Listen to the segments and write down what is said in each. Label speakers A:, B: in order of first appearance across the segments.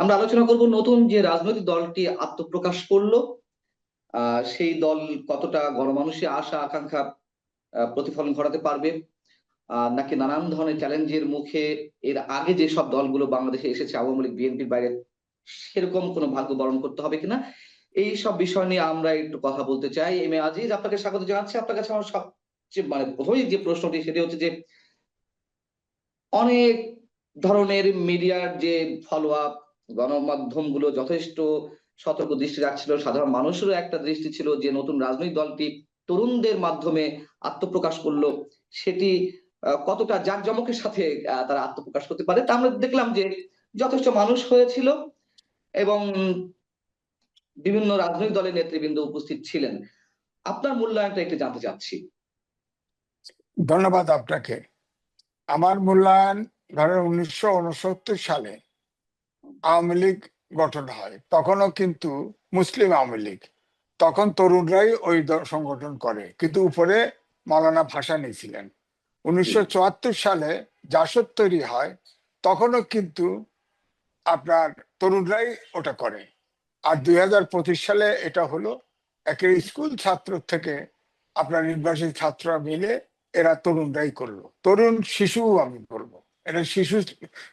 A: আমরা আলোচনা করব নতুন যে রাজনৈতিক দলটি আত্মপ্রকাশ করল। সেই দল কতটা গণমানুষের আশা, আকাঙ্ক্ষা প্রতিফলন ঘটাতে পারবে নাকি নানান ধরনের চ্যালেঞ্জের মুখে এর আগে যে সব দলগুলো বাংলাদেশে এসেছে, আওয়ামী লীগ, বিএনপির বাইরে সেরকম কোনো ভাগ্য বরণ করতে হবে কিনা? এই সব বিষয় নিয়ে আমরা একটু কথা বলতে চাই। এম এ আজিজ, আপনাকে স্বাগত জানাচ্ছি। আপনার কাছে আমার সবচেয়ে মানে প্রথমেই যে প্রশ্নটি, সেটি হচ্ছে যে অনেক ধরনের মিডিয়ার যে ফলো আপ গণমাধ্যমগুলো যথেষ্ট সতর্ক দৃষ্টি রাখছিল। সাধারণ মানুষেরও একটা দৃষ্টি ছিল যে, নতুন রাজনৈতিক দলটি তরুণদের মাধ্যমে আত্মপ্রকাশ করল। সেটি কতটা জাঁকজমকের সাথে তারা আত্মপ্রকাশ করতে পারে তা আমরা দেখলাম যে, যথেষ্ট মানুষ হয়েছিল এবং বিভিন্ন রাজনৈতিক দলের নেতৃবৃন্দ উপস্থিত ছিলেন। আপনার মূল্যায়নটা একটু জানতে চাচ্ছি।
B: ধন্যবাদ আপনাকে। আমার মূল্যায়ন ধরেন উনিশশো উনসত্তর সালে আওয়ামী লীগ গঠন হয়। তখনও কিন্তু মুসলিম আওয়ামী লীগ। তখন তরুণরাই ওই সংগঠন করে। কিন্তু উপরে মালানা ভাসানী ছিলেন। উনিশশো সালে জাসদ তৈরি হয়, তখনও কিন্তু আপনার তরুণরাই ওটা করে। আর দুই হাজার পঁচিশ সালে এটা হলো একের স্কুল ছাত্র থেকে আপনার নির্বাসী ছাত্ররা মিলে এরা তরুণরাই করল। তরুণ শিশু আমি বলব এটা শিশু,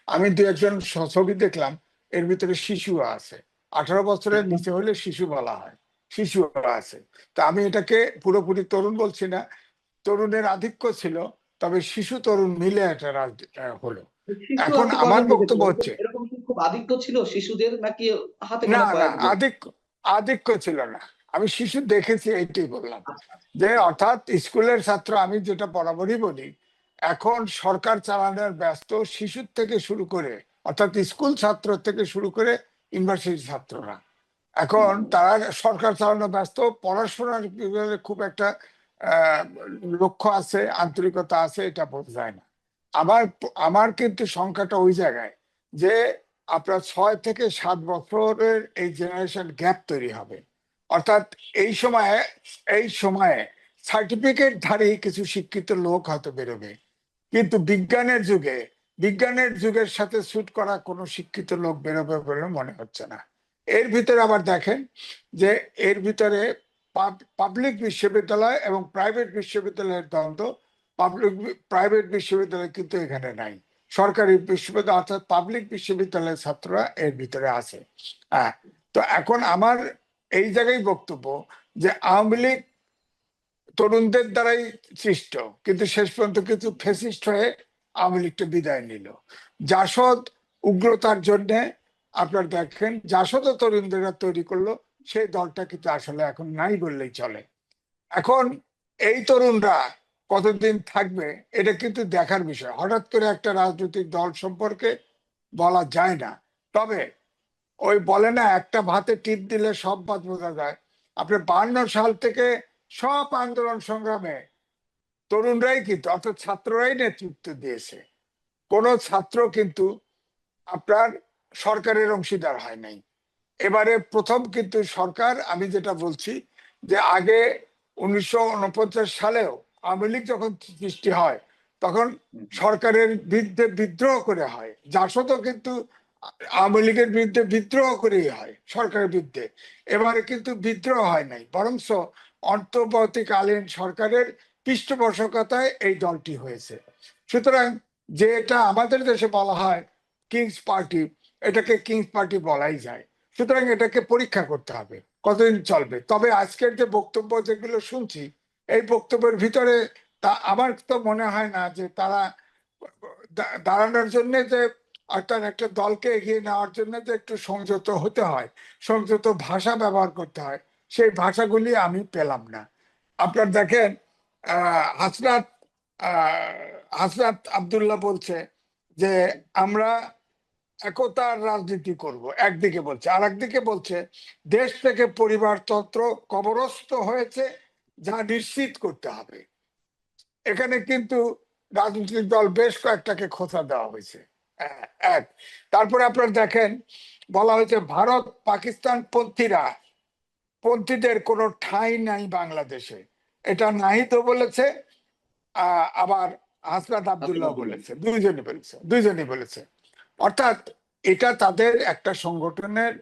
B: আমি দু একজন ছবি দেখলাম। এর ভিতরে শিশু আছে। আঠারো বছরের নিচে হলে শিশু বলা হয়। শিশু আছে। তা আমি এটাকে পুরোপুরি তরুণ বলছি না। তরুণের আধিক্য ছিল তবে শিশু তরুণ মিলে রাজ- হলো। এখন আমার বক্তব্য হচ্ছে-
A: এরকম খুব আদিক্য ছিল শিশুদের নাকি হাতে
B: না না আধিক্য আধিক্য ছিল না। আমি শিশু দেখেছি এইটাই বললাম।
A: আচ্ছা,
B: যে অর্থাৎ স্কুলের ছাত্র আমি যেটা বরাবরই বলি এখন সরকার চালানোর ব্যস্ত শিশুর থেকে শুরু করে অর্থাৎ স্কুল ছাত্র থেকে শুরু করে ইউনিভার্সিটি ছাত্ররা। এখন তারা সরকার চালানো ব্যস্ত, পড়াশোনার খুব একটা লক্ষ্য আছে, আন্তরিকতা আছে, এটা বোঝা যায় না। আমার আমার কিন্তু সংখ্যাটা ওই জায়গায় যে আপনার ছয় থেকে সাত বছরের এই জেনারেশন গ্যাপ তৈরি হবে। অর্থাৎ এই সময়ে এই সময়ে সার্টিফিকেট ধারী কিছু শিক্ষিত লোক হয়তো বেরোবে। কিন্তু বিজ্ঞানের যুগে বিজ্ঞানের যুগের সাথে স্যুট করা কোনো শিক্ষিত লোক বেরোবে বলে মনে হচ্ছে না। এর ভিতরে আবার দেখেন যে এর ভিতরে পাবলিক বিশ্ববিদ্যালয় এবং প্রাইভেট বিশ্ববিদ্যালয়ের দ্বন্দ্ব পাবলিক প্রাইভেট বিশ্ববিদ্যালয় কিন্তু এখানে নাই। সরকারি বিশ্ববিদ্যালয় অর্থাৎ পাবলিক বিশ্ববিদ্যালয়ের ছাত্ররা এর ভিতরে আছে। হ্যাঁ তো এখন আমার এই জায়গায় বক্তব্য যে আওয়ামী লীগ তরুণদের দ্বারাই সৃষ্ট, কিন্তু শেষ পর্যন্ত কিছু ফেসিস্ট হয়ে আওয়ামী লীগটা বিদায় নিল। জাসদ উগ্রতার জন্য আপনার দেখেন জাসদও তরুণদেরা তৈরি করল, সেই দলটা কিন্তু আসলে এখন নাই বললেই চলে। এখন এই তরুণরা কতদিন থাকবে, এটা কিন্তু দেখার বিষয়। হঠাৎ করে একটা রাজনৈতিক দল সম্পর্কে বলা যায় না। তবে ওই বলে না, একটা ভাতে টিপ দিলে সব ভাত বোঝা যায়। আপনি বান্ন সাল থেকে সব আন্দোলন সংগ্রামে তরুণরাই কিন্তু, অর্থাৎ ছাত্ররাই নেতৃত্ব দিয়েছে। কোন ছাত্র কিন্তু আপনার সরকারের অংশীদার হয় নাই। এবারে প্রথম কিন্তু সরকার, আমি যেটা বলছি যে আগে উনিশশো উনপঞ্চাশ সালেও আওয়ামী লীগ যখন সৃষ্টি হয়, তখন সরকারের বিরুদ্ধে বিদ্রোহ করে হয়। যার জাসদও কিন্তু আওয়ামী লীগের বিরুদ্ধে বিদ্রোহ করেই হয়, সরকারের বিরুদ্ধে। এবারে কিন্তু বিদ্রোহ হয় নাই বরংস অন্তর্বর্তীকালীন সরকারের পৃষ্ঠপোষকতায় এই দলটি হয়েছে। সুতরাং যে এটা আমাদের দেশে বলা হয় কিংস পার্টি, এটাকে কিংস পার্টি বলাই যায়। সুতরাং এটাকে পরীক্ষা করতে হবে, কতদিন চলবে। তবে আজকের যে বক্তব্য যেগুলো শুনছি, এই বক্তব্যের ভিতরে তা আমার তো মনে হয় না যে তারা দাঁড়ানোর জন্য যে, অর্থাৎ একটা দলকে এগিয়ে নেওয়ার জন্য যে একটু সংযত হতে হয়, সংযত ভাষা ব্যবহার করতে হয়, সেই ভাষাগুলি আমি পেলাম না। আপনার দেখেন হাসনাত, আহ, হাসনাত আবদুল্লাহ বলছে যে, আমরা একতার রাজনীতি করব। একদিকে বলছে। আর একদিকে বলছে, দেশ থেকে পরিবারতন্ত্র কবরস্থ হয়েছে, যা নিশ্চিত করতে হবে। এখানে কিন্তু রাজনৈতিক দল বেশ কয়েকটাকে খোঁচা দেওয়া হয়েছে। এক। তারপরে আপনার দেখেন, বলা হয়েছে ভারত পাকিস্তান পন্থীরা পন্থীদের কোনো ঠাঁই নাই বাংলাদেশে। এটা নাহিদও বলেছে আবার হাসনাত আবদুল্লাহ বলেছে। দুইজনই বলেছে দুইজনই বলেছে। অর্থাৎ এটা তাদের একটা সংগঠনের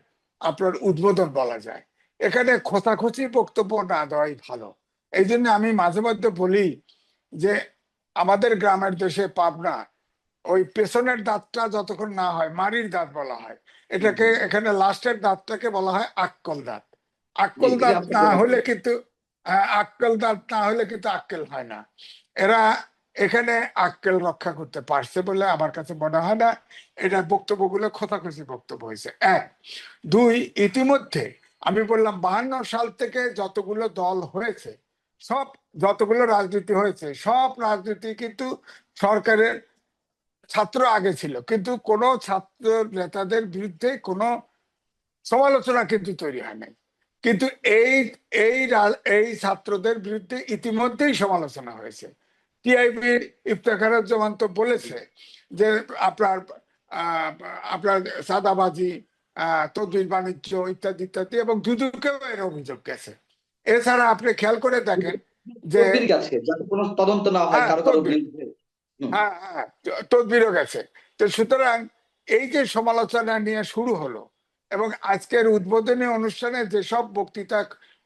B: আপনার উদ্বোধন বলা যায়। এখানে খোঁচাখুচি বক্তব্য না দেওয়াই ভালো। এই জন্য আমি মাঝে মধ্যে বলি যে আমাদের গ্রামের দেশে পাবনা ওই পেছনের দাঁতটা যতক্ষণ না হয় মারির দাঁত বলা হয়। এটাকে এখানে লাস্টের দাঁতটাকে বলা হয় আক্কল দাঁত। আক্কল দাঁত না হলে কিন্তু আক্কেল দাঁত না হলে কিন্তু আক্কেল হয় না। এরা এখানে আক্কেল রক্ষা করতে পারছে বলে আমার কাছে মনে হয় না। এটা বক্তব্যগুলো খোঁচাখুচি বক্তব্য হয়েছে। এক। দুই, ইতিমধ্যে আমি বললাম, বাহান্ন সাল থেকে যতগুলো দল হয়েছে, সব যতগুলো রাজনীতি হয়েছে, সব রাজনীতি কিন্তু সরকারের ছাত্র আগে ছিল। কিন্তু কোনো ছাত্র নেতাদের বিরুদ্ধে কোনো সমালোচনা কিন্তু তৈরি হয় নাই। কিন্তু এই এই এই ছাত্রদের বিরুদ্ধে ইতিমধ্যেই সমালোচনা হয়েছে। টিআইবির ইফতেখারুজ্জামান তো বলেছে যে আপনার আপনার সাদাবাজি তদবির বাণিজ্য ইত্যাদি ইত্যাদি এবং দুদুকেও এর অভিযোগ গেছে। এছাড়া আপনি খেয়াল করে দেখেন যে
A: কোনো তদন্ত না হয়
B: হ্যাঁ, হ্যাঁ হ্যাঁ তদবিরও গেছে। তো সুতরাং এই যে সমালোচনা নিয়ে শুরু হলো এবং আজকের উদ্বোধনী অনুষ্ঠানে যেসব বক্তৃতা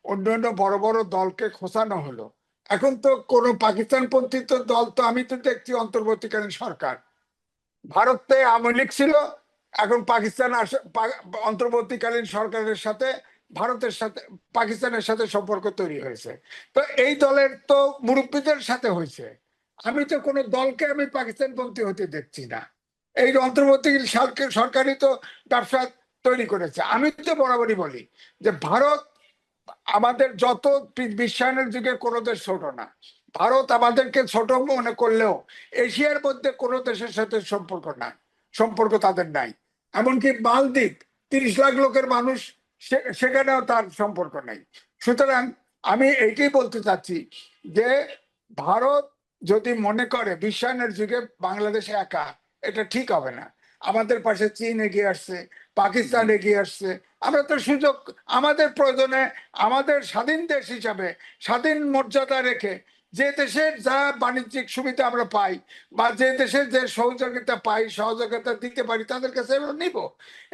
B: অন্যান্য বড় বড় দলকে খোসানো হলো, এখন তো কোন পাকিস্তানপন্থী তো দল তো আমি তো দেখছি অন্তর্বর্তীকালীন সরকার। ভারতে আওয়ামী লীগ ছিল, এখন পাকিস্তান অন্তর্বর্তীকালীন সরকারের সাথে, ভারতের সাথে, পাকিস্তানের সাথে সম্পর্ক তৈরি হয়েছে। তো এই দলের তো মুরব্বীদের সাথে হয়েছে। আমি তো কোনো দলকে আমি পাকিস্তানপন্থী হতে দেখছি না। এই অন্তর্বর্তী সরকারই তো ব্যবসা তৈরি করেছে। আমি তো বরাবরই বলি যে ভারত আমাদের যত বিশ্বায়নের যুগে কোনো দেশ ছোট না। ভারত আমাদেরকে ছোট মনে করলেও এশিয়ার মধ্যে কোনো দেশের সাথে সম্পর্ক নাই সম্পর্ক তাদের নাই। এমনকি মালদ্বীপ, তিরিশ লাখ লোকের মানুষ সেখানেও তার সম্পর্ক নেই। সুতরাং আমি এইটাই বলতে চাচ্ছি যে ভারত যদি মনে করে বিশ্বায়নের যুগে বাংলাদেশে একা, এটা ঠিক হবে না। আমাদের পাশে চীন এগিয়ে আসছে পাকিস্তান এগিয়ে আসছে। আমরা তো সুযোগ আমাদের প্রয়োজনে আমাদের স্বাধীন দেশ হিসাবে স্বাধীন মর্যাদা রেখে যে দেশের যা বাণিজ্যিক সুবিধা আমরা পাই বা যে দেশের যে সহযোগিতা পাই সহযোগিতা দিতে পারি তাদের কাছে আমরা নিব।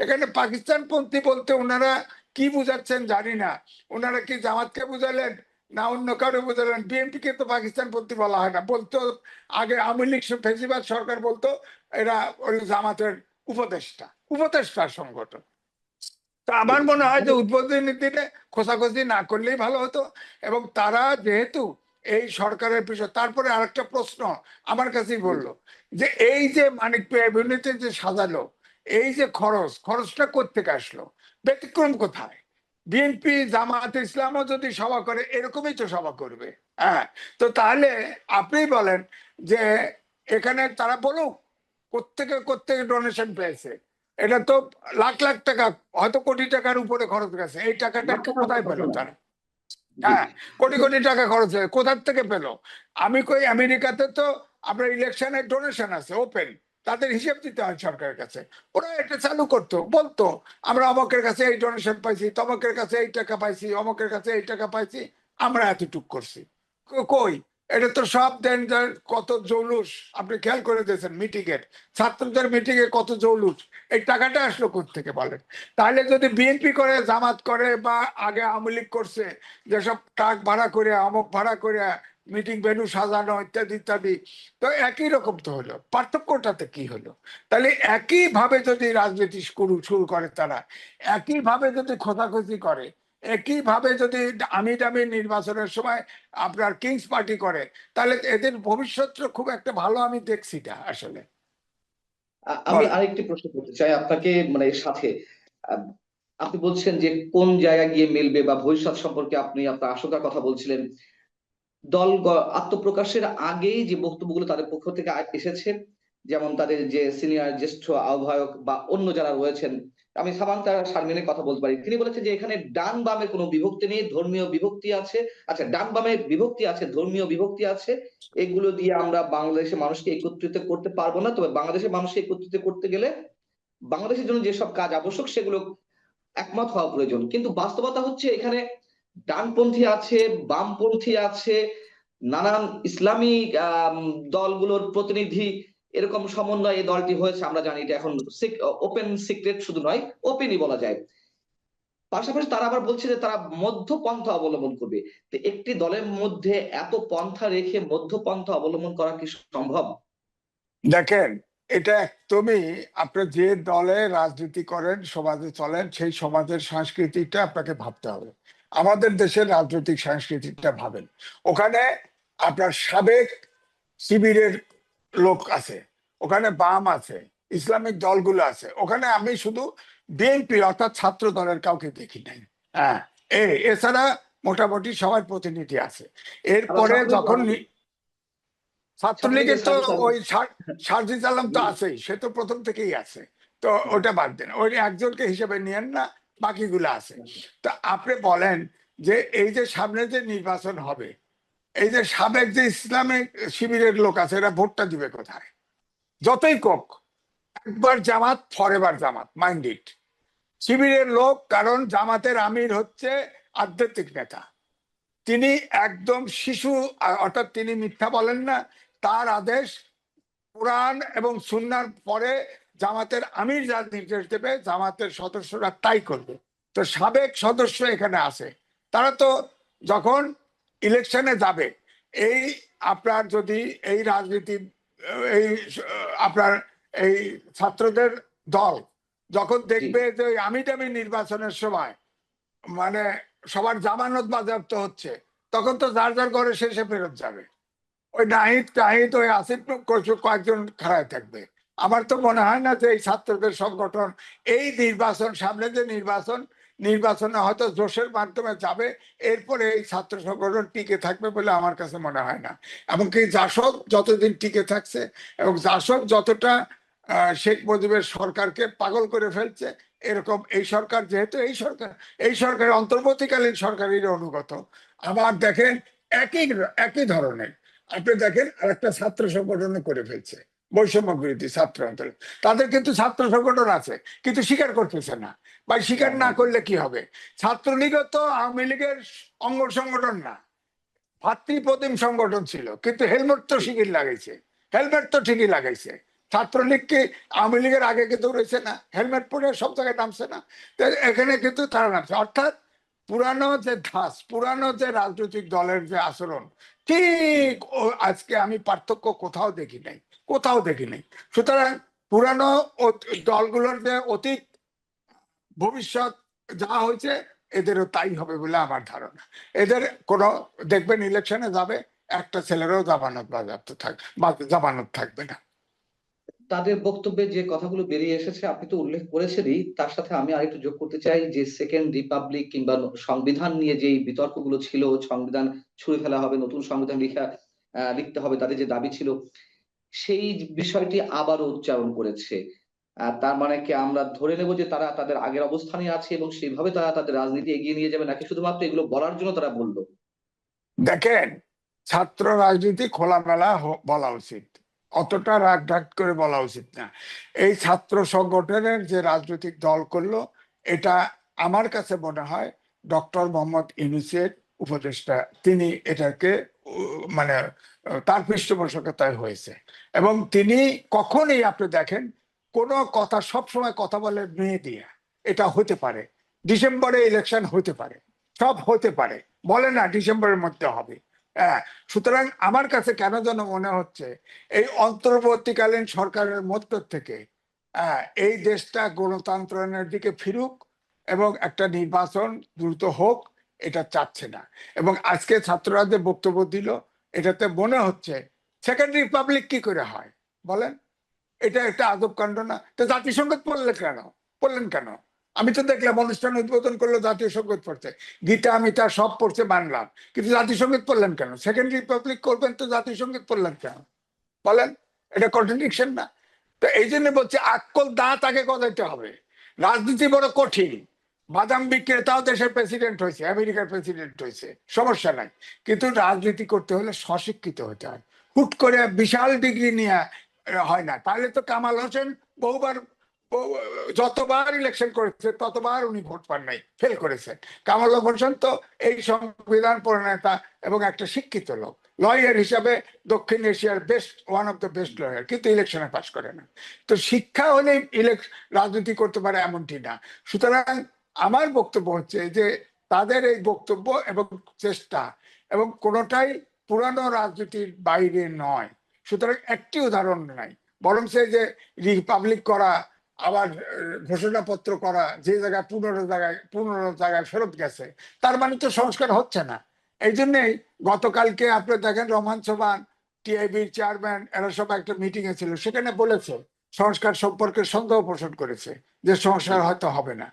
B: এখানে পাকিস্তানপন্থী বলতে ওনারা কি বুঝাচ্ছেন জানি না। ওনারা কি জামাতকে বুঝালেন না অন্য কারও বুঝালেন? বিএনপি কে তো পাকিস্তানপন্থী বলা হয় না। বলতো আগে আওয়ামী লীগ ফেসিবাদ সরকার বলতো এরা ওই জামাতের উপদেষ্টা উপদেষ্টা সংগঠন। তো আমার মনে হয় যে উদ্বোধনী দিনে খোঁচাখুচি না করলেই ভালো হতো এবং তারা যেহেতু এই সরকারের পিছনে তারপরে আরেকটা প্রশ্ন আমার কাছেই বলল যে এই যে মানিক এভিনিউতে যে সাজালো এই যে খরচ খরচটা কোথেকে আসলো? ব্যতিক্রম কোথায়? বিএনপি জামাত ইসলামও যদি সভা করে এরকমই তো সভা করবে। হ্যাঁ তো তাহলে আপনি বলেন যে এখানে তারা বলুক কোত্থেকে কোত্থেকে ডোনেশন পেয়েছে? এটা তো লাখ লাখ টাকা হয়তো কোটি টাকার উপরে খরচ গেছে। এই টাকাটা কোথায় পেল তারা? হ্যাঁ কোটি কোটি টাকা খরচ হয়ে কোথার থেকে পেল? আমি কই আমেরিকাতে তো আপনার ইলেকশনের ডোনেশন আছে ওপেন তাদের হিসেব দিতে হয় সরকারের কাছে। ওরা এটা চালু করতো বলতো আমরা অমকের কাছে এই ডোনেশন পাইছি তমকের কাছে এই টাকা পাইছি অমকের কাছে এই টাকা পাইছি আমরা এতটুক করছি। কই? এটা তো সব দেন কত জৌলুস, আপনি খেয়াল করে দিয়েছেন মিটিং এর। ছাত্রদের মিটিং এ কত জৌলুস, এই টাকাটা আসলো থেকে বলেন? তাহলে যদি বিএনপি করে, জামাত করে বা আগে আওয়ামী লীগ করছে, যেসব ট্রাক ভাড়া করে অমক ভাড়া করে মিটিং ভেনু সাজানো, ইত্যাদি ইত্যাদি, তো একই রকম তো হলো। পার্থক্যটাতে কি হলো? তাহলে একই ভাবে যদি রাজনীতি শুরু শুরু করে তারা একই ভাবে যদি খোঁজাখুঁজি করে একই ভাবে যদি আমি দামি নির্বাচনের সময় আপনার কিংস পার্টি করে তাহলে এদের ভবিষ্যৎটা খুব একটা ভালো আমি দেখছি না আসলে।
A: আমি। আরেকটি প্রশ্ন করতে চাই আপনাকে মানে সাথে। আপনি বলছেন যে কোন জায়গায় গিয়ে মিলবে বা ভবিষ্যৎ সম্পর্কে আপনি আপনার আশঙ্কার কথা বলছিলেন। দল আত্মপ্রকাশের আগেই যে বক্তব্যগুলো তাদের পক্ষ থেকে এসেছে যেমন তাদের যে সিনিয়র জ্যেষ্ঠ আহ্বায়ক বা অন্য যারা রয়েছেন আমি সামান্তা শারমিনের কথা বলতে পারি। তিনি বলেছেন যে এখানে ডান বামে কোনো বিভক্তি নেই ধর্মীয় বিভক্তি আছে। আচ্ছা ডান বামে বিভক্তি আছে ধর্মীয় বিভক্তি আছে এগুলো দিয়ে আমরা বাংলাদেশের মানুষকে একত্রিত করতে পারব না। তবে বাংলাদেশের মানুষকে একত্রিত করতে গেলে বাংলাদেশের জন্য যেসব কাজ আবশ্যক সেগুলো একমত হওয়া প্রয়োজন। কিন্তু বাস্তবতা হচ্ছে এখানে ডানপন্থী আছে বামপন্থী আছে নানান ইসলামী আম, দলগুলোর প্রতিনিধি এরকম সমন্বয় এই দলটি হয়েছে, আমরা জানি এটা এখন ওপেন সিক্রেট শুধু নয় ওপেনই বলা যায়। পাশাপাশি তারা আবার বলছে যে তারা মধ্যপন্থা অবলম্বন করবে। তো একটি দলের মধ্যে এত পন্থা রেখে মধ্যপন্থা অবলম্বন করা কি সম্ভব?
B: দেখেন, এটা একদমই আপনি যে দলে রাজনীতি করেন, সমাজে চলেন, সেই সমাজের সংস্কৃতিটা আপনাকে ভাবতে হবে। আমাদের দেশের রাজনৈতিক সংস্কৃতিটা ভাবেন। ওখানে আপনার সাবেক শিবিরের লোক আছে ওখানে বাম আছে ইসলামিক দলগুলো আছে ওখানে আমি শুধু বিএনপি অর্থাৎ ছাত্র দলের কাউকে দেখি নাই। হ্যাঁ এই এছাড়া মোটামুটি সবার প্রতিনিধি আছে। এরপরে যখন ছাত্রলীগের তো ওই সার- সারজিদ আলম তো আছেই সে তো প্রথম থেকেই আছে। তো ওটা বাদ দেন ওই একজনকে হিসেবে নিয়েন না বাকিগুলো আছে। তা আপনি বলেন যে এই যে সামনে যে নির্বাচন হবে এই যে সাবেক যে ইসলামিক শিবিরের লোক আছে, এরা ভোটটা দিবে কোথায়? যতই কোক একবার জামাত ফরেবার জামাত মাইন্ড ইট শিবিরের লোক, কারণ জামাতের আমির হচ্ছে আধ্যাত্মিক নেতা। তিনি একদম শিশু, অর্থাৎ তিনি মিথ্যা বলেন না, তার আদেশ কোরআন এবং সুন্নার পরে জামাতের আমির যা নির্দেশ দেবে, জামাতের সদস্যরা তাই করবে। তো সাবেক সদস্য এখানে আছে। তারা তো যখন ইলেকশনে যাবে। এই আপনার যদি এই রাজনীতি এই আপনার এই ছাত্রদের দল যখন দেখবে যে আমি টামি নির্বাচনের সময় মানে সবার জামানত বাজেয়াপ্ত হচ্ছে তখন তো যার যার ঘরে শেষে ফেরত যাবে। ওই নাহিদ টাহিদ ওই আসিফ কয়েক- কয়েকজন খাড়ায় থাকবে। আমার তো মনে হয় না যে এই ছাত্রদের সংগঠন এই নির্বাচন সামনে যে নির্বাচন নির্বাচনে হয়তো জোশের মাধ্যমে যাবে, এরপরে এই ছাত্র সংগঠন টিকে থাকবে বলে আমার কাছে মনে হয় না। এমনকি জাসদ যতদিন টিকে থাকছে এবং জাসদ যতটা শেখ মুজিবের সরকারকে পাগল করে ফেলছে, এরকম এই সরকার যেহেতু এই সরকার, এই সরকারের অন্তর্বর্তীকালীন সরকারের অনুগত। আবার দেখেন, একই একই ধরনের। আপনি দেখেন আরেকটা ছাত্র সংগঠন করে ফেলছে। বৈষম্য বিরোধী ছাত্র আন্দোলন। তাদের কিন্তু ছাত্র সংগঠন আছে কিন্তু স্বীকার করতেছে না। বা স্বীকার না করলে কি হবে? ছাত্রলীগও তো আওয়ামী লীগের অঙ্গ সংগঠন না। ভাতৃপ্রতিম সংগঠন ছিল কিন্তু হেলমেট তো শিবির লাগাইছে। হেলমেট তো ঠিকই লাগাইছে। ছাত্রলীগকে আওয়ামী লীগের আগে কিন্তু রয়েছে না? হেলমেট পরে সব জায়গায় নামছে না? এখানে কিন্তু তারা নামছে। অর্থাৎ পুরানো যে ধাস পুরানো যে রাজনৈতিক দলের যে আচরণ ঠিক আজকে আমি পার্থক্য কোথাও দেখি নাই। কোথাও দেখি নাই সুতরাং পুরানো দলগুলোর যে অতীত, ভবিষ্যৎ যা হয়েছে, এদেরও তাই হবে বলে আমার ধারণা। এদের কোনো, দেখবেন ইলেকশনে যাবে, একটা ছেলেরও জামানত বাজেয়াপ্ত থাকবে জামানত থাকবে না।
A: তাদের বক্তব্যে যে কথাগুলো বেরিয়ে এসেছে, আপনি তো উল্লেখ করেছেনই। তার সাথে আমি আরেকটু যোগ করতে চাই যে সেকেন্ড রিপাবলিক কিংবা সংবিধান নিয়ে যে বিতর্কগুলো ছিল, সংবিধান ছুঁড়ে ফেলা হবে, নতুন সংবিধান লিখা লিখতে হবে, তাদের যে দাবি ছিল সেই বিষয়টি আবারও উচ্চারণ করেছে। তার মানে কি আমরা ধরে নেব যে তারা তাদের আগের অবস্থানে আছে এবং সেইভাবে তারা তাদের রাজনীতি এগিয়ে নিয়ে যাবে নাকি শুধুমাত্র এগুলো বলার জন্য তারা বলল?
B: দেখেন, ছাত্র রাজনীতি খোলামেলা বলা উচিত। অতটা রাগ ঢাক করে বলা উচিত না। এই ছাত্র সংগঠনের যে রাজনৈতিক দল করল, এটা আমার কাছে মনে হয় ডক্টর মোহাম্মদ ইউনুসের উপদেষ্টা। তিনি এটাকে মানে তার পৃষ্ঠপোষকতায় হয়েছে। এবং তিনি কখনই আপনি দেখেন, কোনো কথা সব সময় কথা বলে মেয়ে দিয়ে। এটা হতে পারে। ডিসেম্বরে ইলেকশন হতে পারে। সব হতে পারে। বলে না ডিসেম্বরের মধ্যে হবে। হ্যাঁ সুতরাং আমার কাছে কেন যেন মনে হচ্ছে, এই অন্তর্বর্তীকালীন সরকারের মধ্য থেকে এই দেশটা গণতন্ত্রের দিকে ফিরুক এবং একটা নির্বাচন দ্রুত হোক এটা চাচ্ছে না। এবং আজকে ছাত্ররা যে বক্তব্য দিল, এটাতে মনে হচ্ছে সেকেন্ড রিপাবলিক কি করে হয়? বলেন। এটা একটা আদব কাণ্ড না। তো জাতিসংঘ পড়লেন কেন? পড়লেন কেন? আমি তো দেখলাম অনুষ্ঠান উদ্বোধন করল জাতীয় সংগীত পড়ছে গীতা আমি মিতা সব পড়ছে বাংলাম কিন্তু জাতীয় পড়লেন কেন? সেকেন্ড রিপাবলিক করবেন তো জাতীয় সংগীত পড়লেন কেন? বলেন। এটা কন্ট্রাডিকশন না। তো এই জন্য বলছি আকল দাঁত আগে গজাইতে হবে। রাজনীতি বড় কঠিন। বাদাম বিক্রেতাও দেশের প্রেসিডেন্ট হয়েছে, আমেরিকার প্রেসিডেন্ট হয়েছে, সমস্যা নাই। কিন্তু রাজনীতি করতে হলে সশিক্ষিত হতে হয়। হুট করে বিশাল ডিগ্রি নিয়ে হয় না। তাহলে তো কামাল হোসেন বহুবার যতবার ইলেকশন করেছে, ততবার উনি ভোট পান নাই ফেল করেছেন। কামাল হোসেন তো এই সংবিধান প্রণেতা এবং একটা শিক্ষিত লোক। লয়ার হিসাবে দক্ষিণ এশিয়ার best one of the best lawyer কিন্তু ইলেকশনে পাশ করে না। তো শিক্ষা হলে রাজনীতি করতে পারে এমনটি না। সুতরাং আমার বক্তব্য হচ্ছে যে তাদের এই বক্তব্য এবং চেষ্টা এবং কোনোটাই পুরানো রাজনীতির বাইরে নয়। সুতরাং একটি উদাহরণ নাই। বরং সে যে রিপাবলিক করা, আবার ঘোষণাপত্র করা, যে জায়গায় পনেরো জায়গায় পনেরো জায়গায় ফেরত গেছে, তার মানে তো সংস্কার হচ্ছে না। এই জন্যেই গতকালকে আপনি দেখেন রহমান সোবান টিআইবির চেয়ারম্যান, এরা সব একটা মিটিং এ ছিল, সেখানে বলেছে, সংস্কার সম্পর্কে সন্দেহ পোষণ করেছে যে সংস্কার হয়তো হবে না।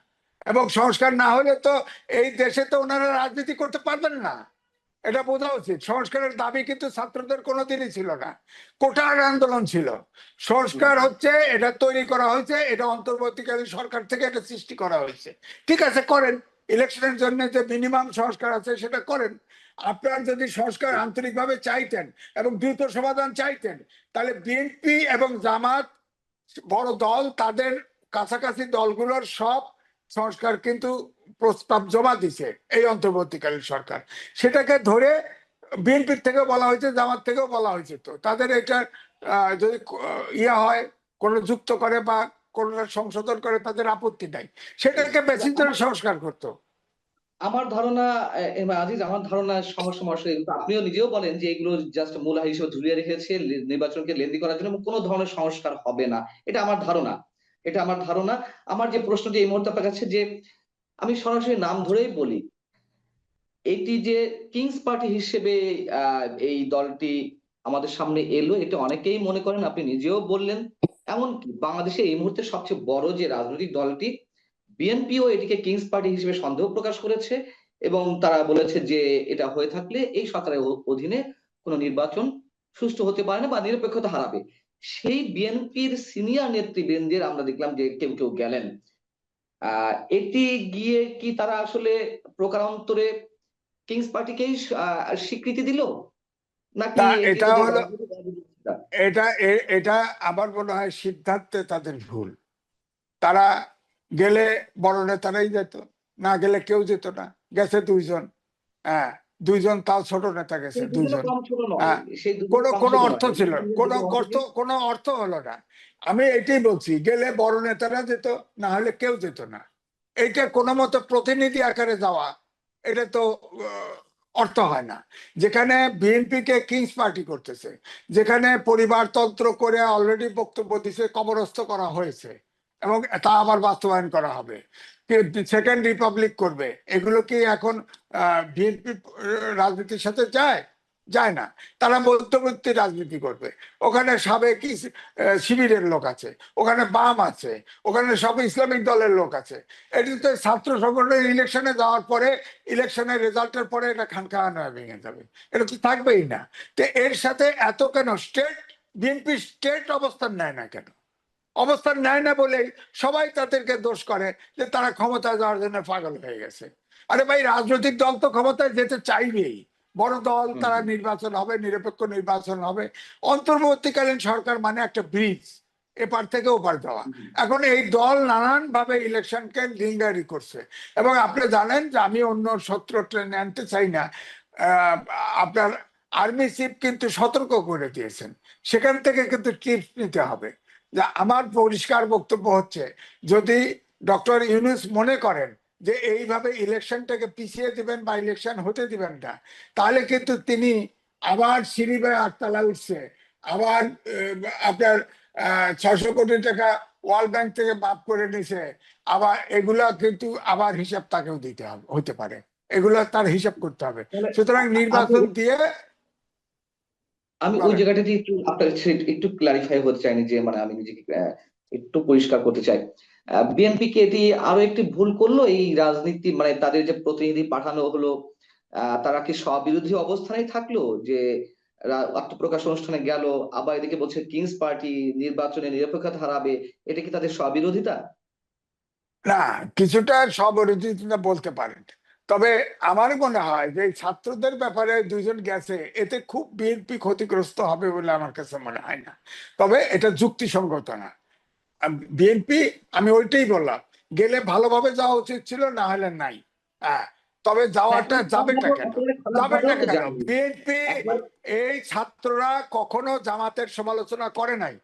B: এবং সংস্কার না হলে তো এই দেশে তো ওনারা রাজনীতি করতে পারবেন না। এটা বোঝা উচিত। সংস্কারের দাবি কিন্তু ছাত্রদের কোনোদিনই ছিল না। কোটার আন্দোলন ছিল। সংস্কার হচ্ছে, এটা তৈরি করা হয়েছে, এটা অন্তর্বর্তীকালীন সরকার থেকে এটা সৃষ্টি করা হয়েছে। ঠিক আছে, করেন। ইলেকশনের জন্য যে মিনিমাম সংস্কার আছে, সেটা করেন। আপনার যদি সংস্কার আন্তরিকভাবে চাইতেন এবং দ্রুত সমাধান চাইতেন, তাহলে বিএনপি এবং জামাত বড় দল, তাদের কাছাকাছি দলগুলোর সব সংস্কার কিন্তু প্রস্তাব জমা দিছে এই অন্তর্বর্তীকালীন সরকার। সেটাকে ধরে বিএনপির থেকেও বলা হয়েছে, জামাত থেকেও বলা হয়েছে তো। তাদের এটা যদি ইয়ে হয়, কোনো যুক্ত করে বা কোনো সংশোধন করে, তাদের আপত্তি নাই। সেটাকে বেশি ধরে সংস্কার করতো।
A: আমার ধারণা আজিজ, আমার ধারণা সমস্যা আপনিও নিজেও বলেন যে এগুলো জাস্ট মূল হিসেবে ঝুলিয়ে রেখেছে নির্বাচনকে লেন্দি করার জন্য কোনো ধরনের সংস্কার হবে না। এটা আমার ধারণা। এটা আমার ধারণা। আমার যে প্রশ্নটি এই মুহূর্তে আপনার কাছে যে আমি সরাসরি নাম ধরেই বলি, এটি যে কিংস পার্টি হিসেবে এই দলটি আমাদের সামনে এলো, এটা অনেকেই মনে করেন, আপনি নিজেও বললেন। এমনকি বাংলাদেশে এই মুহূর্তে সবচেয়ে বড় যে রাজনৈতিক দলটি, বিএনপিও এটিকে কিংস পার্টি হিসেবে সন্দেহ প্রকাশ করেছে এবং তারা বলেছে যে এটা হয়ে থাকলে এই সরকারের অধীনে কোনো নির্বাচন সুষ্ঠু হতে পারে না বা নিরপেক্ষতা হারাবে। সেই বিএনপির সিনিয়র নেতৃবৃন্দের আমরা দেখলাম যে কেউ কেউ গেলেন। আহ এটি গিয়ে কি তারা আসলে প্রকারান্তরে কিংস পার্টিকেই স্বীকৃতি দিল? নাকি এটা
B: হলো- এটা এটা আমার মনে হয় সিদ্ধান্তে তাদের ভুল। তারা গেলে বড় নেতারাই যেত না গেলে কেউ যেত না গেছে দুইজন। হ্যাঁ দুইজন তাও ছোট নেতা গেছে দুইজন।
A: নয়
B: হ্যাঁ, কোনো কোনো অর্থ ছিল কোনো অর্থ কোনো অর্থ হলো না। আমি এটাই বলছি গেলে বড় নেতারা যেত না হলে কেউ যেত না। এইটা কোনো মতো প্রতিনিধি আকারে যাওয়া এটা তো অর্থ হয় না। যেখানে বিএনপি কে কিংস পার্টি করতেছে যেখানে পরিবারতন্ত্র করে অলরেডি বক্তব্য দিছে কবরস্থ করা হয়েছে এবং তা আবার বাস্তবায়ন করা হবে। সেকেন্ড রিপাবলিক করবে, এগুলো কি এখন বিএনপি রাজনীতির সাথে যায়? যায় না। তারা মধ্যবর্তী রাজনীতি করবে। ওখানে সাবেক শিবিরের লোক আছে, ওখানে বাম আছে, ওখানে সব ইসলামিক দলের লোক আছে। এটি তো ছাত্র সংগঠনের ইলেকশনে যাওয়ার পরে ইলেকশনের রেজাল্টের পরে এটা খানখান হয়ে ভেঙে যাবে। এটা তো থাকবেই না। তো এর সাথে এত কেন স্টেট বিএনপি স্টেট অবস্থান নেয় না কেন? অবস্থান নেয় না বলেই সবাই তাদেরকে দোষ করে যে তারা ক্ষমতায় যাওয়ার জন্য পাগল হয়ে গেছে। আরে ভাই রাজনৈতিক দল তো ক্ষমতায় যেতে চাইবেই। বড় দল তারা নির্বাচন হবে নিরপেক্ষ নির্বাচন হবে। অন্তর্বর্তীকালীন সরকার মানে একটা ব্রিজ এপার থেকে ওপার যাওয়া। এখন এই দল নানান ভাবে ইলেকশনকে লিঙ্গারি করছে। এবং আপনি জানেন যে আমি অন্য সত্র ট্রেনে আনতে চাই না। আপনার আর্মি চিফ কিন্তু সতর্ক করে দিয়েছেন। সেখান থেকে কিন্তু টিপস নিতে হবে। যে আমার পরিষ্কার বক্তব্য হচ্ছে যদি ডক্টর ইউনুস মনে করেন যে এইভাবে ইলেকশনটাকে পিছিয়ে দিবেন বা ইলেকশন হতে দিবেন না তাহলে কিন্তু তিনি আবার সিঁড়ি বেয়ে আটতলা উঠছে আবার আপনার ছশো কোটি টাকা ওয়ার্ল্ড ব্যাংক থেকে মাফ করে নিছে আবার এগুলা কিন্তু আবার হিসাব তাকেও দিতে হবে হতে পারে এগুলা তার হিসাব করতে হবে। সুতরাং নির্বাচন দিয়ে
A: আমি ওই। জায়গাটাতে একটু আপনার একটু ক্লারিফাই হতে চাইনি যে মানে আমি নিজেকে একটু পরিষ্কার করতে চাই। বিএনপি কে এটি আরও একটি ভুল করল এই রাজনীতি মানে তাদের যে প্রতিনিধি পাঠানো হলো তারা কি স্ববিরোধী অবস্থানেই থাকল? যে আত্মপ্রকাশ অনুষ্ঠানে গেল আবার এদিকে বলছে কিংস পার্টি নির্বাচনে নিরপেক্ষতা হারাবে এটা কি তাদের স্ববিরোধিতা?
B: না কিছুটা স্ববিরোধিতা বলতে পারেন। তবে আমার মনে হয় যে ছাত্রদের ব্যাপারে দুজন গেছে এতে খুব বিএনপি ক্ষতিগ্রস্ত হবে বলে আমার কাছে মনে হয় না। তবে এটা যুক্তিসঙ্গত না। বিএনপি আমি ওইটাই বললাম গেলে ভালোভাবে যাওয়া উচিত ছিল না হলে নাই। হ্যাঁ তবে যাওয়াটা যাবেটা কেন? যাবেটা কেন? বিএনপি এই ছাত্ররা কখনো জামাতের সমালোচনা করে নাই।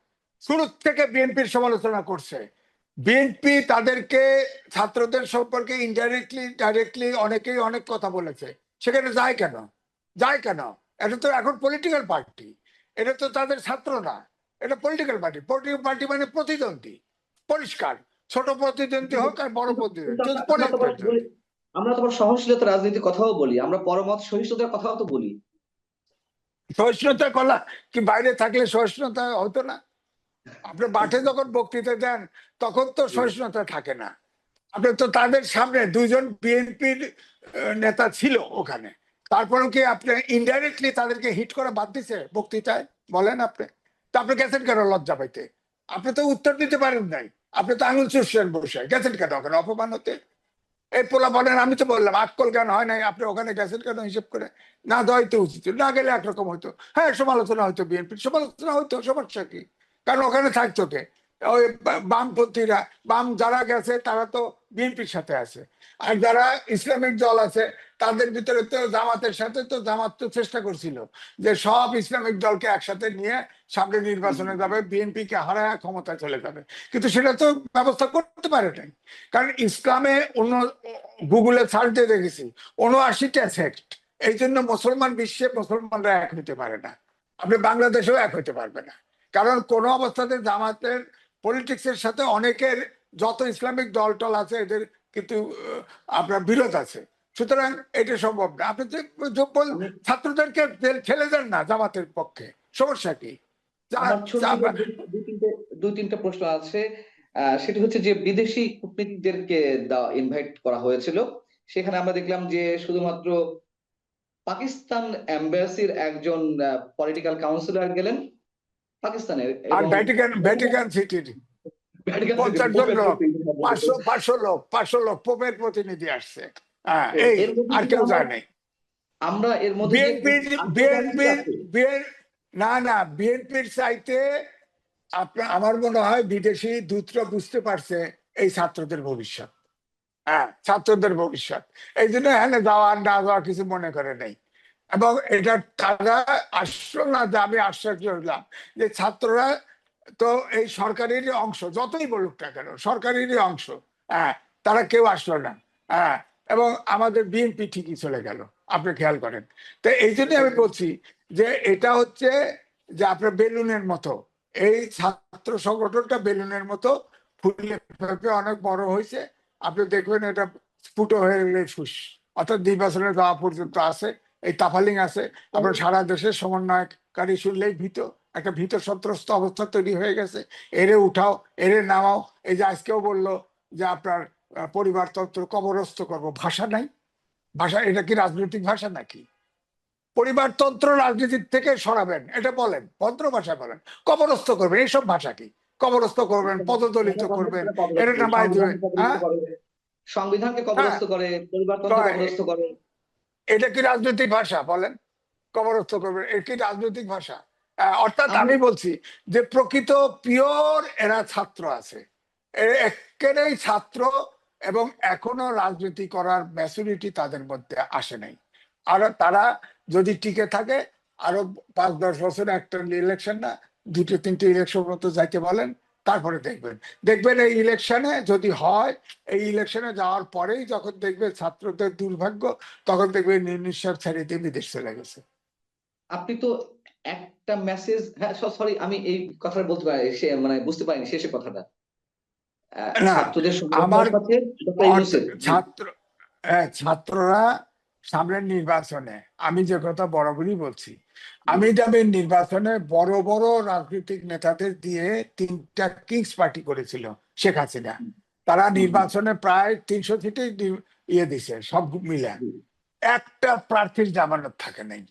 B: শুরু থেকে বিএনপির সমালোচনা করছে। বিএনপি তাদেরকে ছাত্রদের সম্পর্কে ইনডাইরেক্টলি ডাইরেক্টলি অনেকেই অনেক কথা বলেছে। সেখানে যায় কেন? যায় কেন? এটা তো এখন পলিটিক্যাল পার্টি এটা তো তাদের ছাত্র না। এটা পলিটিক্যাল পার্টি পলিটিক্যাল পার্টি মানে প্রতিদ্বন্দ্বী। পরিষ্কার। ছোট প্রতিদ্বন্দ্বী হোক আর বড় প্রতিদ্বন্দ্বী।
A: আমরা তোমার সহনশীলতা রাজনীতির কথাও বলি। আমরা পরমত সহিষ্ণুতার কথাও তো বলি।
B: সহিষ্ণুতা কলা কি বাইরে থাকলে সহিষ্ণুতা হতো না? আপনি মাঠে যখন বক্তৃতা দেন তখন তো সহিষ্ণুতা থাকে না। আপনি তো তাদের সামনে দুইজন বিএনপির নেতা ছিল ওখানে। তারপরেও কি আপনি ইনডাইরেক্টলি তাদেরকে হিট করা বাদ দিছে বক্তৃতায়? বলেন আপনি। তা আপনি গেছেন কেন লজ্জা পাইতে? আপনি তো উত্তর দিতে পারেন নাই। আপনি তো আঙুল চুষছেন বসে। গেছেন কেন ওখানে অপমান হতে? এই পোলা বলেন আমি তো বললাম আকল জ্ঞান হয় নাই? আপনি ওখানে গেছেন কেন হিসেব করে? না দেওয়াই তো উচিত। না গেলে একরকম হতো হ্যাঁ সমালোচনা হতো বিএনপির। সমালোচনা হতো সমস্যা কি? কারণ ওখানে থাকতো কে ওই বামপন্থীরা, বাম যারা গেছে, তারা তো বিএনপির সাথে আছে। আর যারা ইসলামিক দল আছে, তাদের ভিতরে তো জামাতের সাথে তো জামাত তো চেষ্টা করছিল যে সব ইসলামিক দলকে একসাথে নিয়ে সামনে নির্বাচনে যাবে বিএনপি কে হারায় ক্ষমতায় চলে যাবে। কিন্তু সেটা তো ব্যবস্থা করতে পারে নাই। কারণ ইসলামে অন্য, গুগলে সার্চ দিয়ে দেখেছি, উনআশিটা সেক্ট এই জন্য মুসলমান বিশ্বে মুসলমানরা এক হতে পারে না। আপনি বাংলাদেশেও এক হতে পারবে না। কারণ কোন অবস্থাতে জামাতের পলিটিক্স এর সাথে অনেকের যত ইসলামিক দল টল আছে এদের কিন্তু আপনার বিরোধ আছে। সুতরাং এটা সম্ভব না। আপনি যে- যে বল- ছাত্রদেরকে ঠেলে দেন না জামাতের পক্ষে সমস্যা কি?
A: দুই- তিনটে প্রশ্ন আছে। সেটি হচ্ছে যে বিদেশি কূটনীতিকদেরকে ইনভাইট করা হয়েছিল। সেখানে আমরা দেখলাম যে শুধুমাত্র পাকিস্তান এম্বাসির একজন পলিটিক্যাল কাউন্সিলর গেলেন। পাকিস্তানের
B: আর ভ্যাটিকান ভ্যাটিকান সিটির পঞ্চাশ জন লোক, পাঁচশো পাঁচশো লোক পাঁচশো লোক পোপের প্রতিনিধি আসছে। হ্যাঁ এই আর কেউ
A: আমরা-
B: যায় নাই।
A: আমরা এর মধ্যে
B: বিএনপির না না বিএনপির চাইতে আপনার আমার মনে হয় বিদেশি দূতরা বুঝতে পারছে এই ছাত্রদের ভবিষ্যৎ। হ্যাঁ ছাত্রদের ভবিষ্যৎ। এই জন্য হ্যাঁ যাওয়া না যাওয়া কিছু মনে করে নেই। এবং এটা তারা আসলো না যে আমি আশ্চর্য হইলাম যে ছাত্ররা তো এই সরকারেরই অংশ, যতই বলুক না কেন, সরকারেরই অংশ। হ্যাঁ তারা কেউ আসলো না। হ্যাঁ এবং আমাদের বিএনপি ঠিকই চলে গেল, আপনি খেয়াল করেন। তো এই জন্য আমি বলছি যে এটা হচ্ছে যে আপনার বেলুনের মতো, এই ছাত্র সংগঠনটা বেলুনের মতো ফুলে ফেপে অনেক বড় হয়েছে। আপনি দেখবেন এটা স্ফুট হয়ে গেলে ফুস, অর্থাৎ নির্বাচনে যাওয়া পর্যন্ত আছে। এই তাফালিং আছে। আপনার সারা দেশের সমন্বয়কারী শুনলেই ভীত একটা ভীত সন্ত্রস্ত অবস্থা তৈরি হয়ে গেছে। এরে উঠাও এরে নামাও। এই যে আজকেও বলল যে আপনার পরিবারতন্ত্র কবরস্থ করব। ভাষা নাই। ভাষা এটা কি রাজনৈতিক ভাষা নাকি? পরিবারতন্ত্র রাজনীতির থেকে সরাবেন এটা বলেন ভদ্র ভাষায় বলেন। কবরস্থ করবেন এইসব ভাষা কি? কবরস্থ করবেন পদদলিত করবেন এটা না হ্যাঁ?
A: সংবিধানকে কবরস্থ করে পরিবারতন্ত্র কবরস্থ করে।
B: এটা কি রাজনৈতিক ভাষা বলেন? কবরস্থ করবেন এটা কি রাজনৈতিক ভাষা? অর্থাৎ
A: আমি-
B: বলছি যে প্রকৃত পিওর এরা ছাত্র আছে। এরা একেবারেই ছাত্র এবং এখনও রাজনীতি করার ম্যাচুরিটি তাদের মধ্যে আসে নাই। আর তারা যদি টিকে থাকে আরও পাঁচ দশ বছর একটা ইলেকশন না দুটো তিনটে ইলেকশন মতো যাইতে বলেন তারপরে দেখবেন। দেখবেন এই ইলেকশনে যদি হয় এই ইলেকশনে যাওয়ার পরেই যখন দেখবে ছাত্রদের দুর্ভাগ্য তখন দেখবে নির্নিশ্বাস ছেড়ে দিয়ে বিদেশ চলে গেছে।
A: আপনি তো একটা মেসেজ হ্যাঁ সরি আমি এই কথাটা বলতে পারি সে মানে বুঝতে পারিনি শেষের কথাটা। ছাত্রদের
B: আমার। ছাত্র হ্যাঁ, ছাত্ররা সামনের নির্বাচনে আমি যে কথা বরাবরই বলছি আমি যাবে নির্বাচনে বড় বড় রাজনৈতিক নেতাদের দিয়ে তিনটা কিংস পার্টি করেছিল শেখ হাসিনা তারা নির্বাচনে প্রায় তিনশো সিটে ইয়ে দিছে সব মিলে। একটা প্রার্থীর জামানত থাকে নাই।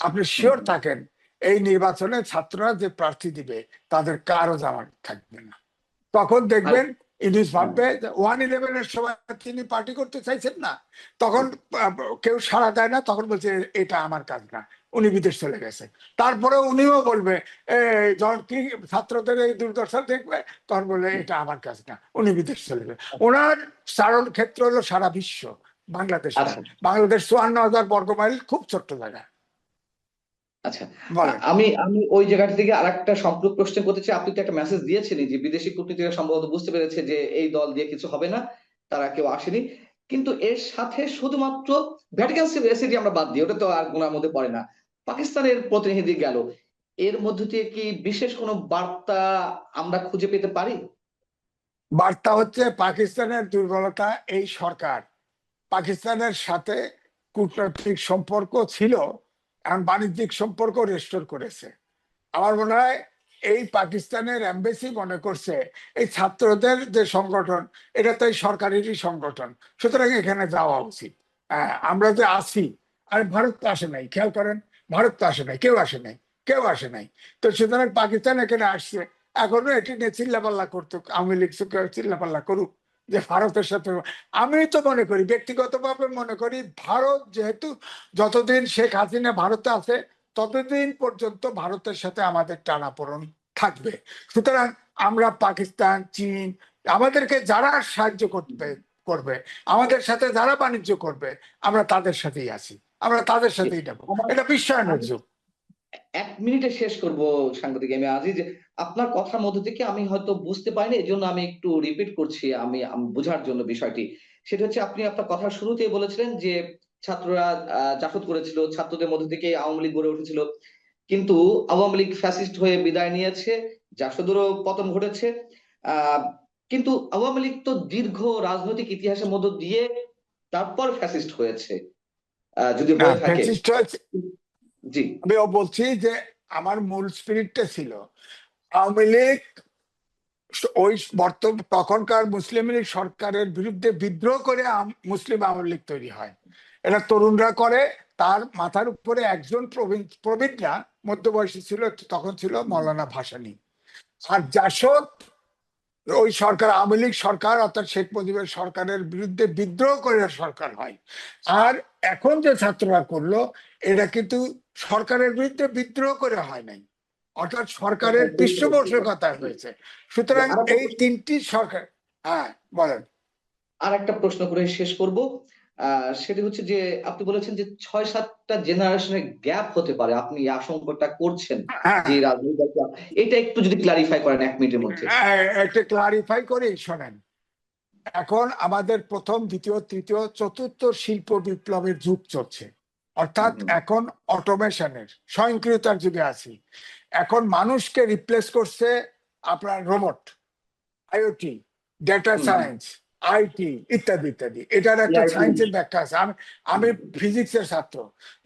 B: আপনি শিওর থাকেন এই নির্বাচনে ছাত্ররা যে প্রার্থী দিবে তাদের কারও জামানত থাকবে না। তখন দেখবেন ইংলিশ ভাববে ওয়ান ইলেভেনের সময় তিনি পার্টি করতে চাইছেন না তখন কেউ সাড়া দেয় না তখন বলছে এটা আমার কাজ না উনি বিদেশ চলে গেছে। তারপরে উনিও বলবে যখন কি ছাত্রদের এই দুর্দশা দেখবে তখন বলবে এটা আমার কাজ না উনি বিদেশ চলে যাবে ওনার চারণ ক্ষেত্র হলো সারা বিশ্ব বাংলাদেশ।
A: আচ্ছা।
B: বাংলাদেশ চুয়ান্ন হাজার বর্গ মাইল খুব ছোট্ট জায়গা।
A: আচ্ছা আমি আমি ওই জায়গাটা থেকে আরেকটা সম্পূরক প্রশ্ন করতে চাই। আপনি তো একটা মেসেজ দিয়েছিলেন যে বিদেশি কূটনীতিরা সম্ভবত বুঝতে পেরেছে যে এই দল দিয়ে কিছু হবে না তারা কেউ আসেনি। কিন্তু এর সাথে শুধুমাত্র ভ্যাটিকান সিটি আমরা বাদ দিই ওটা তো আর গুণার মধ্যে পড়ে না। পাকিস্তানের প্রতিনিধি গেল। এর মধ্য দিয়ে কি বিশেষ কোনো বার্তা আমরা খুঁজে পেতে পারি?
B: বার্তা হচ্ছে পাকিস্তানের দুর্বলতা এই সরকার। পাকিস্তানের সাথে কূটনৈতিক সম্পর্ক ছিল এখন বাণিজ্যিক সম্পর্ক রেস্টোর করেছে আমার মনে হয় এই পাকিস্তানের এমবেসি মনে করছে এই ছাত্রদের যে সংগঠন এটা তো এই সরকারেরই সংগঠন সুতরাং এখানে যাওয়া উচিত আমরা যে আছি আর ভারত তো আসে নাই খেয়াল করেন ভারত তো আসে নাই কেউ আসে নাই কেউ আসে নাই তো সুতরাং পাকিস্তান এখানে আসছে এখনও এটি নিয়ে চিল্লাপাল্লা করতো আওয়ামী লীগ চিল্লাপাল্লা করুক যে ভারতের সাথে আমি তো মনে করি, ব্যক্তিগতভাবে মনে করি ভারত যেহেতু যতদিন শেখ হাসিনা ভারতে আছে, ততদিন পর্যন্ত ভারতের সাথে আমাদের টানাপোড়ন থাকবে। সুতরাং আমরা পাকিস্তান, চীন আমাদেরকে যারা সাহায্য করবে করবে, আমাদের সাথে যারা বাণিজ্য করবে, আমরা তাদের সাথেই আছি। আমরা তাদের সাথেই নেব। এটা বিশ্বায়নের যুগ।
A: এক মিনিটে শেষ করব সাংবাদিক আমি আজই যে আপনার কথার মধ্যে থেকে আমি হয়তো বুঝতে পারিনি এই জন্য আমি একটু রিপিট করছি আমি আমি বোঝার জন্য বিষয়টি। সেটা হচ্ছে আপনি আপনার কথার শুরুতেই বলেছিলেন যে ছাত্ররা জাসদ করেছিল ছাত্রদের মধ্যে থেকে আওয়ামী লীগ গড়ে উঠেছিল। কিন্তু আওয়ামী লীগ ফ্যাসিস্ট হয়ে বিদায় নিয়েছে জাসদেরও পতন ঘটেছে। কিন্তু আওয়ামী লীগ তো দীর্ঘ রাজনৈতিক ইতিহাসের মধ্য দিয়ে তারপর ফ্যাসিস্ট হয়েছে। যদি হয়ে থাকে। জি।
B: আমিও বলছি যে আমার মূল স্পিরিটটা ছিল আওয়ামী লীগ ওই বর্তমান তখনকার মুসলিম লীগ সরকারের বিরুদ্ধে বিদ্রোহ করে মুসলিম আওয়ামী লীগ তৈরি হয়। এটা তরুণরা করে, তার মাথার উপরে একজন প্রবীণ, প্রবীণরা, মধ্যবয়সী ছিল, তখন ছিল মৌলানা ভাসানী। আর জাসদ, ওই সরকার, আওয়ামী লীগ সরকার, অর্থাৎ শেখ মুজিবের সরকারের বিরুদ্ধে বিদ্রোহ করে সরকার হয়। আর এখন যে ছাত্ররা করল এটা কিন্তু সরকারের বিরুদ্ধে বিদ্রোহ করে হয় নাই। অর্থাৎ সরকারের পৃষ্ঠপোষকতায় হয়েছে। সুতরাং এই তিনটি সরকার হ্যাঁ বলেন।
A: আর একটা প্রশ্ন করে শেষ করব। সেটি হচ্ছে যে আপনি বলেছেন যে ছয় সাতটা জেনারেশনের গ্যাপ হতে পারে। আপনি আশঙ্কাটা করছেন
B: হ্যাঁ।
A: যে রাজনৈতিক এটা একটু যদি ক্লারিফাই করেন এক মিনিটের মধ্যে।
B: হ্যাঁ, একটা ক্লারিফাই করে শোনেন। এখন আমাদের প্রথম দ্বিতীয় তৃতীয় চতুর্থ শিল্প বিপ্লবের যুগ চলছে। অর্থাৎ এখন অটোমেশনের স্বয়ংক্রিয়তার যুগে আছি। এখন মানুষকে রিপ্লেস করছে আপনার robot IoT data science IT ইত্যাদি ইত্যাদি। এটার একটা সায়েন্সের ব্যাখ্যা আছে। আমি আমি ফিজিক্সের ছাত্র।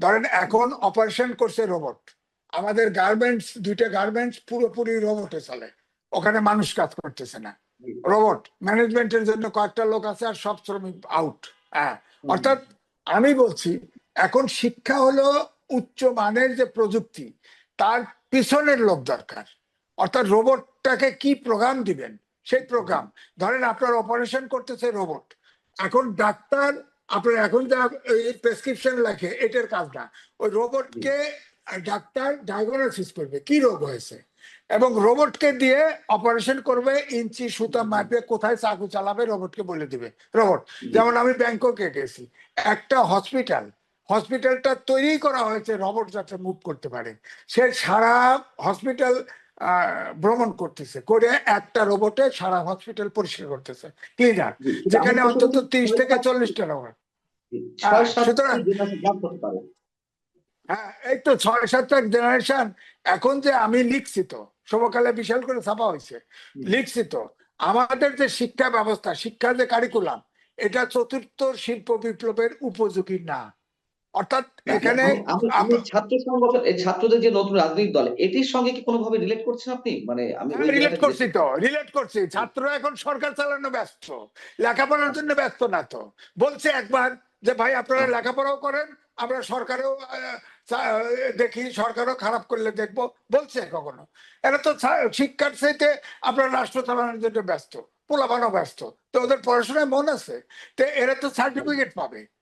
B: ধরেন এখন অপারেশন করছে রোবট আমাদের গার্মেন্টস দুইটা গার্মেন্টস পুরোপুরি রোবটে চলে। ওখানে মানুষ কাজ করতেছে না। রোবট ম্যানেজমেন্টের জন্য কয়েকটা লোক আছে আর সব শ্রমিক আউট হ্যাঁ। অর্থাৎ আমি বলছি এখন শিক্ষা হলো উচ্চ মানের যে প্রযুক্তি তার পিছনের লোক দরকার। অর্থাৎ রোবটটাকে কি প্রোগ্রাম দিবেন? সেই প্রোগ্রাম ধরেন আপনার অপারেশন করতেছে রোবট এখন ডাক্তার, আপনার এখন যা এই প্রেসক্রিপশন লেখে, এটার কাজ না। ওই রোবটকে ডাক্তার ডায়াগনোসিস করবে, কি রোগ হয়েছে? এবং রোবটকে দিয়ে অপারেশন করবে, ইঞ্চি, সুতা মাপে কোথায় চাকু চালাবে রোবটকে বলে দিবে। রোবট যেমন আমি ব্যাংককে গেছি। একটা হসপিটাল হসপিটালটা তৈরি করা হয়েছে রোবট যাতে মুভ করতে পারে। সে সারা হসপিটাল ভ্রমণ করতেছে করে একটা রোবটে সারা হসপিটাল পরিষ্কার করতেছে। ক্লিনার যেখানে অন্তত তিরিশ থেকে চল্লিশটা রোবট। সুতরাং- হ্যাঁ এই তো ছয় সাতটা জেনারেশন এখন যে আমি লিখছি তো সমকালে বিশাল করে ছাপা হয়েছে। লিখছি তো আমাদের যে শিক্ষা ব্যবস্থা শিক্ষা যে কারিকুলাম এটা চতুর্থ শিল্প বিপ্লবের উপযোগী না। অর্থাৎ এখানে
A: আমি- আমি- আমি ছাত্র সংগঠন এই ছাত্রদের যে নতুন রাজনৈতিক দল এটির সঙ্গে কি কোনোভাবে রিলেট করছেন আপনি? মানে আমি
B: রিলেট করছি তো রিলেট করছি। ছাত্র এখন সরকার চালানো ব্যস্ত লেখাপড়ার জন্য ব্যস্ত না তো। বলছে একবার যে ভাই আপনারা লেখাপড়াও করেন আমরা সরকারও দেখি সরকারও খারাপ করলে দেখব। বলছে কখনো। এরা তো শিক্ষার চাইতে আপনার রাষ্ট্র চালানোর জন্য ব্যস্ত পোলাপানো ব্যস্ত। তো ওদের পড়াশোনায় মন আছে। তো এরা তো সার্টিফিকেট পাবে।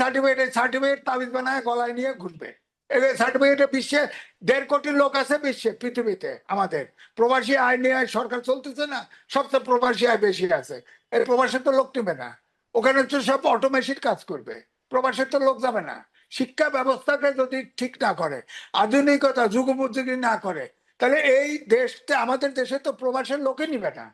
B: সার্টিফিকেট সার্টিফিকেট তাবিজ বানায়, গলায় নিয়ে ঘুরবে। সার্টিফিকেটে বিশ্বে দেড় কোটি লোক আছে বিশ্বে, পৃথিবীতে, আমাদের। প্রবাসী আয় নিয়ে সরকার চলতেছে না, সবচেয়ে প্রবাসী আয় বেশি আছে। এই প্রবাসী তো লোক নেবে না। ওখানে তো সব অটোমেশন কাজ করবে। প্রবাসে তো লোক যাবে না। শিক্ষা ব্যবস্থাকে যদি ঠিক না করে, আধুনিকতা, যুগোপযোগী না করে, তাহলে এই দেশটা, আমাদের দেশে তো প্রবাসের লোকে নিবে না।